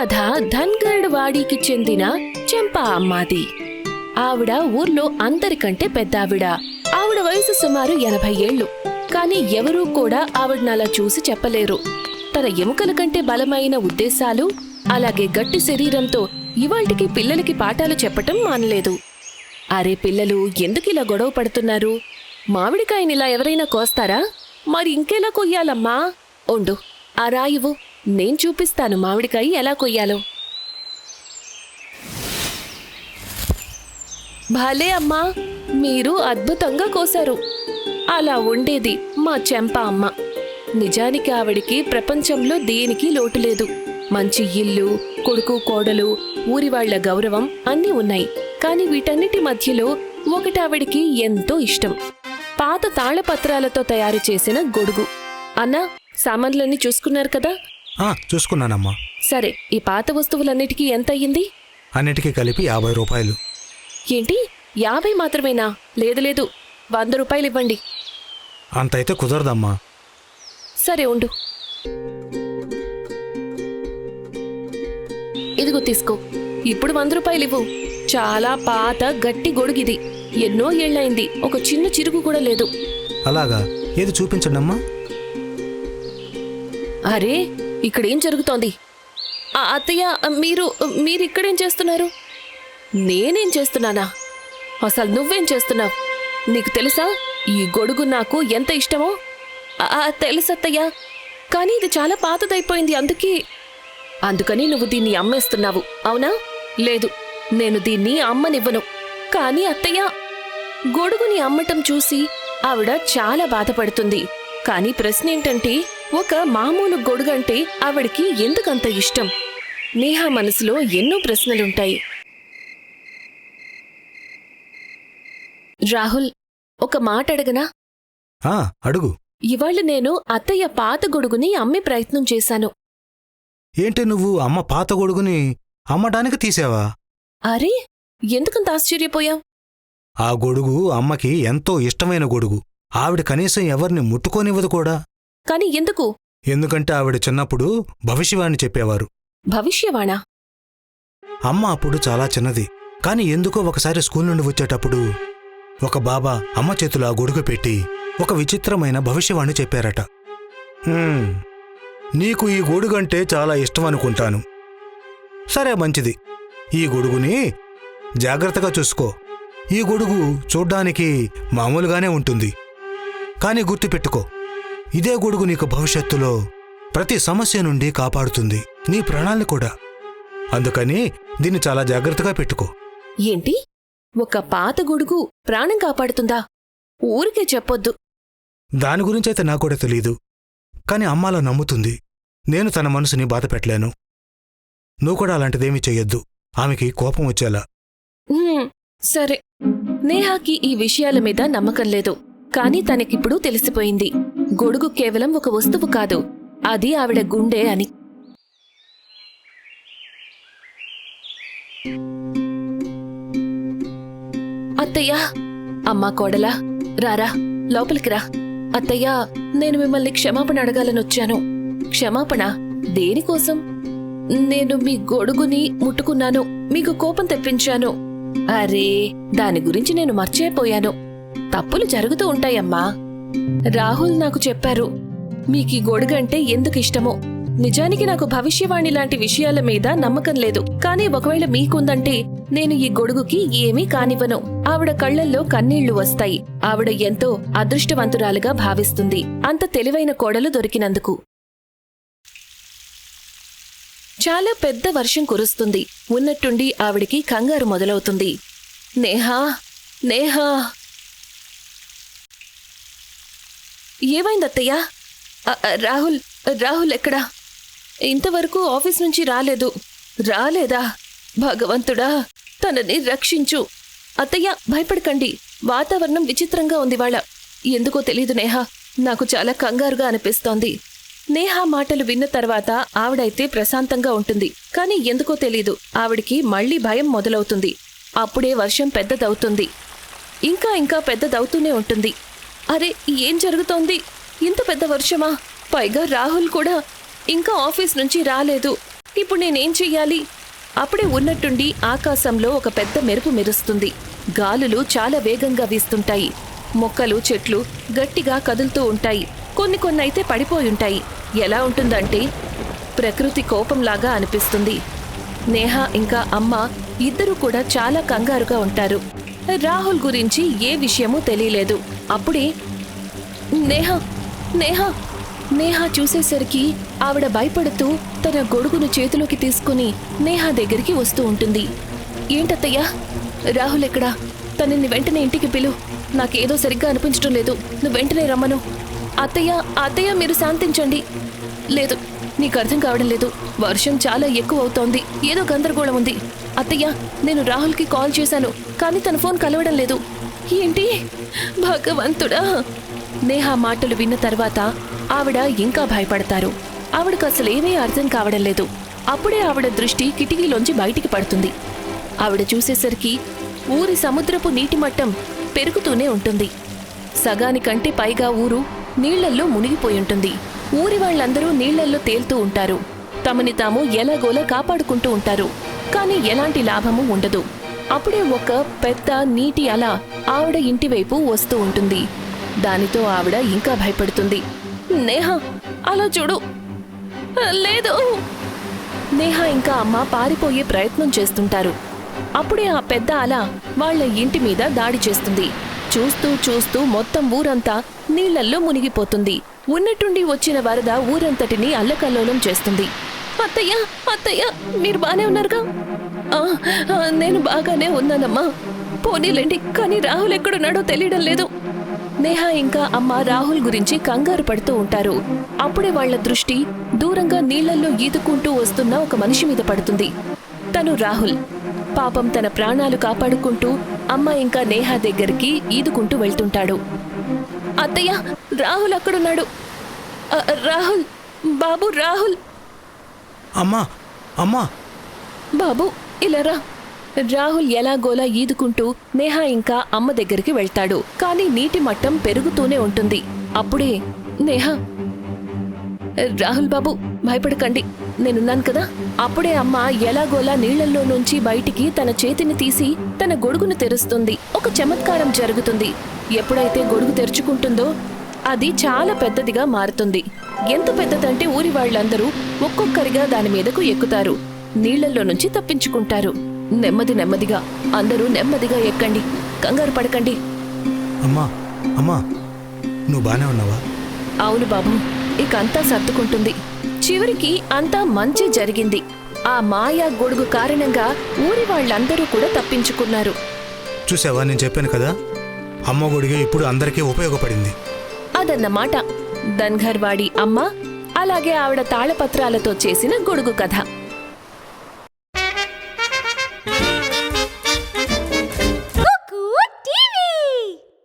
కథ ధన్గఢ్ వాడికి చెందిన చెంపా అమ్మాది. ఆవిడ ఊర్లో అందరికంటే పెద్దావిడ. ఆవిడ వయసు సుమారు ఎనభై ఏళ్ళు. కానీ ఎవరూ కూడా ఆవిడనలా చూసి చెప్పలేరు. తన ఎముకల కంటే బలమైన ఉద్దేశాలు అలాగే గట్టి శరీరంతో ఇవాళ్టికి పిల్లలకి పాఠాలు చెప్పటం మానలేదు. అరే పిల్లలు ఎందుకు ఇలా గొడవ పడుతున్నారు? మామిడికాయనిలా ఎవరైనా కోస్తారా? మరి ఇంకెలా కొయ్యాలమ్మా? ఉండు ఆ రాయివు. నేను చూపిస్తాను మామిడికాయ ఎలా కొయ్యాలో. భలే అమ్మా మీరు అద్భుతంగా కోశారు అలా ఉండేది మా చెంప అమ్మ. నిజానికి ఆవిడికి ప్రపంచంలో దేనికి లోటు లేదు. మంచి ఇల్లు కొడుకు కోడలు ఊరివాళ్ళ గౌరవం అన్నీ ఉన్నాయి. కాని వీటన్నిటి మధ్యలో ఒకటి ఆవిడికి ఎంతో ఇష్టం. పాత తాళపత్రాలతో తయారు చేసిన గొడుగు. అన్నా సామాన్లన్నీ చూసుకున్నారు కదా? చూసుకున్నానమ్మా. సరే ఈ పాత వస్తువులన్నిటికీ ఎంత అయ్యింది అన్నిటికీ కలిపి యాభై రూపాయలు. ఏంటి? యాభై మాత్రమేనా? లేదు లేదు. వంద రూపాయలు ఇవ్వండి అంతైతే కుదరదమ్మా. సరే ఉండు. ఇదిగో తీసుకో. ఇప్పుడు వంద రూపాయలు ఇవ్వు చాలా పాత గట్టి గొడుగిది. ఎన్నో ఏళ్ళైంది ఒక చిన్న చిరుగు కూడా లేదు. అలాగా? ఏది చూపించండమ్మా? అరే ఇక్కడేం జరుగుతోంది? ఆ, అత్తయ్య మీరు మీరు ఇక్కడేం చేస్తున్నారు? నేనేం చేస్తున్నానా? అసలు నువ్వేం చేస్తున్నావు? నీకు తెలుసా ఈ గొడుగు నాకు ఎంత ఇష్టమో? తెలుసత్తయ్య అత్తయ్య. కానీ ఇది చాలా పాతదైపోయింది అందుకే. అందుకని నువ్వు దీన్ని అమ్మేస్తున్నావు అవునా? లేదు నేను దీన్ని అమ్మనివ్వను. కానీ అత్తయ్య గొడుగుని అమ్మటం చూసి ఆవిడ చాలా బాధపడుతుంది. కానీ ప్రశ్న ఏంటంటే ఒక మామూలు గొడుగంటే ఆవిడకి ఎందుకంత ఇష్టం? నేహా మనసులో ఎన్నో ప్రశ్నలుంటాయి. రాహుల్ ఒక మాట అడగనా ఆ, అడుగు. ఇవాళ నేను అత్తయ్య పాత గొడుగుని అమ్మే ప్రయత్నం చేశాను. ఏంటి నువ్వు అమ్మ పాత గొడుగుని అమ్మడానికి తీసావా? అరే ఎందుకంత ఆశ్చర్యపోయావు? ఆ గొడుగు అమ్మకి ఎంతో ఇష్టమైన గొడుగు. ఆవిడ కనీసం ఎవరిని ముట్టుకోనివ్వదు కూడా. కాని ఎందుకు? ఎందుకంటే ఆవిడ చిన్నప్పుడు భవిష్యవాణి చెప్పేవారు. భవిష్యవాణా? అమ్మ అప్పుడు చాలా చిన్నది. కాని ఎందుకో ఒకసారి స్కూల్ నుండి వచ్చేటప్పుడు ఒక బాబా అమ్మ చేతిలో ఆ గొడుగు పెట్టి ఒక విచిత్రమైన భవిష్యవాణి చెప్పారట. "హ్మ్, నీకు ఈ గొడుగంటే చాలా ఇష్టం అనుకుంటాను. సరే మంచిది. ఈ గొడుగుని జాగ్రత్తగా చూసుకో. ఈ గొడుగు చూడ్డానికి మామూలుగానే ఉంటుంది. కానీ గుర్తుపెట్టుకో. ఇదే గొడుగు నీకు భవిష్యత్తులో ప్రతి సమస్య నుండి కాపాడుతుంది. నీ ప్రాణాల్ని కూడా. అందుకని దీన్ని చాలా జాగ్రత్తగా పెట్టుకో. ఏంటి? ఒక పాత గొడుగు ప్రాణం కాపాడుతుందా? ఊరికే చెప్పొద్దు. దాని గురించైతే నాకు కూడా తెలియదు కాని అమ్మాలా నమ్ముతుంది. నేను తన మనసుని బాధ పెట్టలేను. నువ్వు కూడా అలాంటిదేమీ చెయ్యొద్దు. ఆమెకి కోపం వచ్చేలా. సరే. నేహాకి ఈ విషయాల మీద నమ్మకం లేదు. కాని తనకిప్పుడు తెలిసిపోయింది. గొడుగు కేవలం ఒక వస్తువు కాదు. అది ఆవిడ గుండె అని. అత్తయ్యా! అమ్మా కోడలా! రారా! లోపలికి రా. అత్తయ్యా నేను మిమ్మల్ని క్షమాపణ అడగాలని వచ్చాను. క్షమాపణ దేనికోసం? నేను మీ గొడుగుని ముట్టుకున్నాను. మీకు కోపం తెప్పించాను. అరే దాని గురించి నేను మర్చిపోయాను. తప్పులు జరుగుతూ ఉంటాయమ్మా. రాహుల్ నాకు చెప్పారు మీకు ఈ గొడుగంటే ఎందుకు ఇష్టమో. నిజానికి నాకు భవిష్యవాణి లాంటి విషయాల మీద నమ్మకం లేదు. కానీ ఒకవేళ మీకుందంటే నేను ఈ గొడుగుకి ఏమీ కానివ్వను. ఆవిడ కళ్ళల్లో కన్నీళ్ళు వస్తాయి. ఆవిడ ఎంతో అదృష్టవంతురాలుగా భావిస్తుంది. అంత తెలివైన కోడలు దొరికినందుకు. చాలా పెద్ద వర్షం కురుస్తుంది. ఉన్నట్టుండి ఆవిడికి కంగారు మొదలవుతుంది. నేహా! నేహా! ఏమైందత్తయ్యా? రాహుల్ రాహుల్ ఎక్కడా? ఇంతవరకు ఆఫీస్ నుంచి రాలేదు. రాలేదా? భగవంతుడా తనని రక్షించు. అత్తయ్య భయపడకండి. వాతావరణం విచిత్రంగా ఉంది వాళ్ళ. ఎందుకో తెలీదు నేహా. నాకు చాలా కంగారుగా అనిపిస్తోంది. నేహా మాటలు విన్న తర్వాత ఆవిడైతే ప్రశాంతంగా ఉంటుంది. కానీ ఎందుకో తెలీదు. ఆవిడికి మళ్ళీ భయం మొదలవుతుంది. అప్పుడే వర్షం పెద్దదవుతుంది. ఇంకా ఇంకా పెద్దదవుతూనే ఉంటుంది. అరే ఏం జరుగుతోంది? ఇంత పెద్ద వర్షమా? పైగా రాహుల్ కూడా ఇంకా ఆఫీస్ నుంచి రాలేదు. ఇప్పుడు నేనేం చెయ్యాలి? అప్పుడే ఉన్నట్టుండి ఆకాశంలో ఒక పెద్ద మెరుపు మెరుస్తుంది. గాలులు చాలా వేగంగా వీస్తుంటాయి. మొక్కలు చెట్లు గట్టిగా కదులుతూ ఉంటాయి. కొన్ని కొన్ని అయితే పడిపోయి ఉంటాయి ఎలా ఉంటుందంటే ప్రకృతి కోపంలాగా అనిపిస్తుంది. నేహ ఇంకా అమ్మ ఇద్దరూ కూడా చాలా కంగారుగా ఉంటారు. రాహుల్ గురించి ఏ విషయమూ తెలియలేదు. అప్పుడే నేహ నేహ నేహ చూసేసరికి ఆవిడ భయపడుతూ తన గొడుగును చేతిలోకి తీసుకుని నేహ దగ్గరికి వస్తూ ఉంటుంది. ఏంటత్తయ్యా రాహుల్ ఎక్కడా? తనని వెంటనే ఇంటికి పిలు. నాకేదో సరిగ్గా అనిపించడం లేదు. నువ్వు వెంటనే రమ్మను. అత్తయ్య అత్తయ్య మీరు శాంతించండి. లేదు నీకు అర్థం కావడం లేదు. వర్షం చాలా ఎక్కువ అవుతోంది. ఏదో గందరగోళం ఉంది. అత్తయ్య నేను రాహుల్కి కాల్ చేశాను కానీ తన ఫోన్ కలవడం లేదు. ఏంటి? భగవంతుడా! నేహా మాటలు విన్న తర్వాత ఆవిడ ఇంకా భయపడతారు. ఆవిడకు అసలు ఏమీ అర్థం కావడం లేదు. అప్పుడే ఆవిడ దృష్టి కిటికీలోంచి బయటికి పడుతుంది. ఆవిడ చూసేసరికి ఊరి సముద్రపు నీటి మట్టం పెరుగుతూనే ఉంటుంది. సగానికంటే పైగా ఊరు నీళ్ళల్లో మునిగిపోయి ఉంటుంది. ఊరి వాళ్ళందరూ నీళ్ళల్లో తేలుతూ ఉంటారు. తమని తాము ఎలాగోలా కాపాడుకుంటూ ఉంటారు. కానీ ఎలాంటి లాభము ఉండదు. అప్పుడే ఒక పెద్ద నీటి అల ఆవిడ ఇంటివైపు వస్తూ ఉంటుంది. దానితో ఆవిడ ఇంకా భయపడుతుంది. నేహ అలా చూడు. లేదు. నేహ ఇంకా అమ్మ పారిపోయే ప్రయత్నం చేస్తుంటారు. అప్పుడే ఆ పెద్ద అల వాళ్ళ ఇంటి మీద దాడి చేస్తుంది. చూస్తూ చూస్తూ మొత్తం ఊరంతా నీళ్ళల్లో మునిగిపోతుంది. ఉన్నట్టుండి వచ్చిన వరద ఊరంతటిని అల్లకల్లోలం చేస్తుంది. అత్తయ్య అత్తయ్య మీరు బానే ఉన్నారుగా? నేను బాగానే ఉన్నానమ్మా. పోనీలేండి కానీ రాహుల్ ఎక్కడున్నాడో తెలియడం లేదు. నేహ ఇంకా అమ్మ రాహుల్ గురించి కంగారు పడుతూ ఉంటారు. అప్పుడే వాళ్ళ దృష్టి దూరంగా నీళ్ళల్లో ఈదుకుంటూ వస్తున్న ఒక మనిషి మీద పడుతుంది. తను రాహుల్. పాపం తన ప్రాణాలు కాపాడుకుంటూ అమ్మ ఇంకా నేహా దగ్గరికి ఈదుకుంటూ వెళ్తుంటాడు. అత్తయ్య రాహుల్ అక్కడున్నాడు. "అ, రాహుల్ బాబు రాహుల్. అమ్మా అమ్మా. బాబు ఇలా రా. రాహుల్ ఎలాగోలా ఈదుకుంటూ నేహా ఇంకా అమ్మ దగ్గరికి వెళ్తాడు. కానీ నీటి మట్టం పెరుగుతూనే ఉంటుంది. అప్పుడే నేహా రాహుల్ బాబు భయపడకండి. నేనున్నాను కదా. అప్పుడే అమ్మ ఎలాగోలా నీళ్ళలో నుంచి బయటికి తన చేతిని తీసి తన గొడుగును తెరుస్తుంది. ఒక చమత్కారం జరుగుతుంది. ఎప్పుడైతే గొడుగు తెరుచుకుంటుందో అది చాలా పెద్దదిగా మారుతుంది. ఎంత పెద్దదంటే ఊరి వాళ్ళందరూ ఒక్కొక్కరిగా దాని మీదకు ఎక్కుతారు. నీళ్ళలో నుంచి తప్పించుకుంటారు. నెమ్మది నెమ్మదిగా. అందరూ నెమ్మదిగా ఎక్కండి. కంగారు పడకండి. అమ్మా అమ్మా నువ్వు బానే ఉన్నావా? అవును బాబు. ఇక అంతా సర్దుకుంటుంది. చివరికి అంతా మంచి జరిగింది. ఆ మాయా గొడుగు కారణంగా ఊరి వాళ్ళందరూ కూడా తప్పించుకున్నారు. చూసావా నేను చెప్పాను కదా? అమ్మ గొడిగే ఇప్పుడు అందరికీ ఉపయోగపడింది. అదన్నమాట. ధన్ఘర్వాడి అమ్మ అలాగే ఆవిడ తాళపత్రాలతో చేసిన గొడుగు కథ.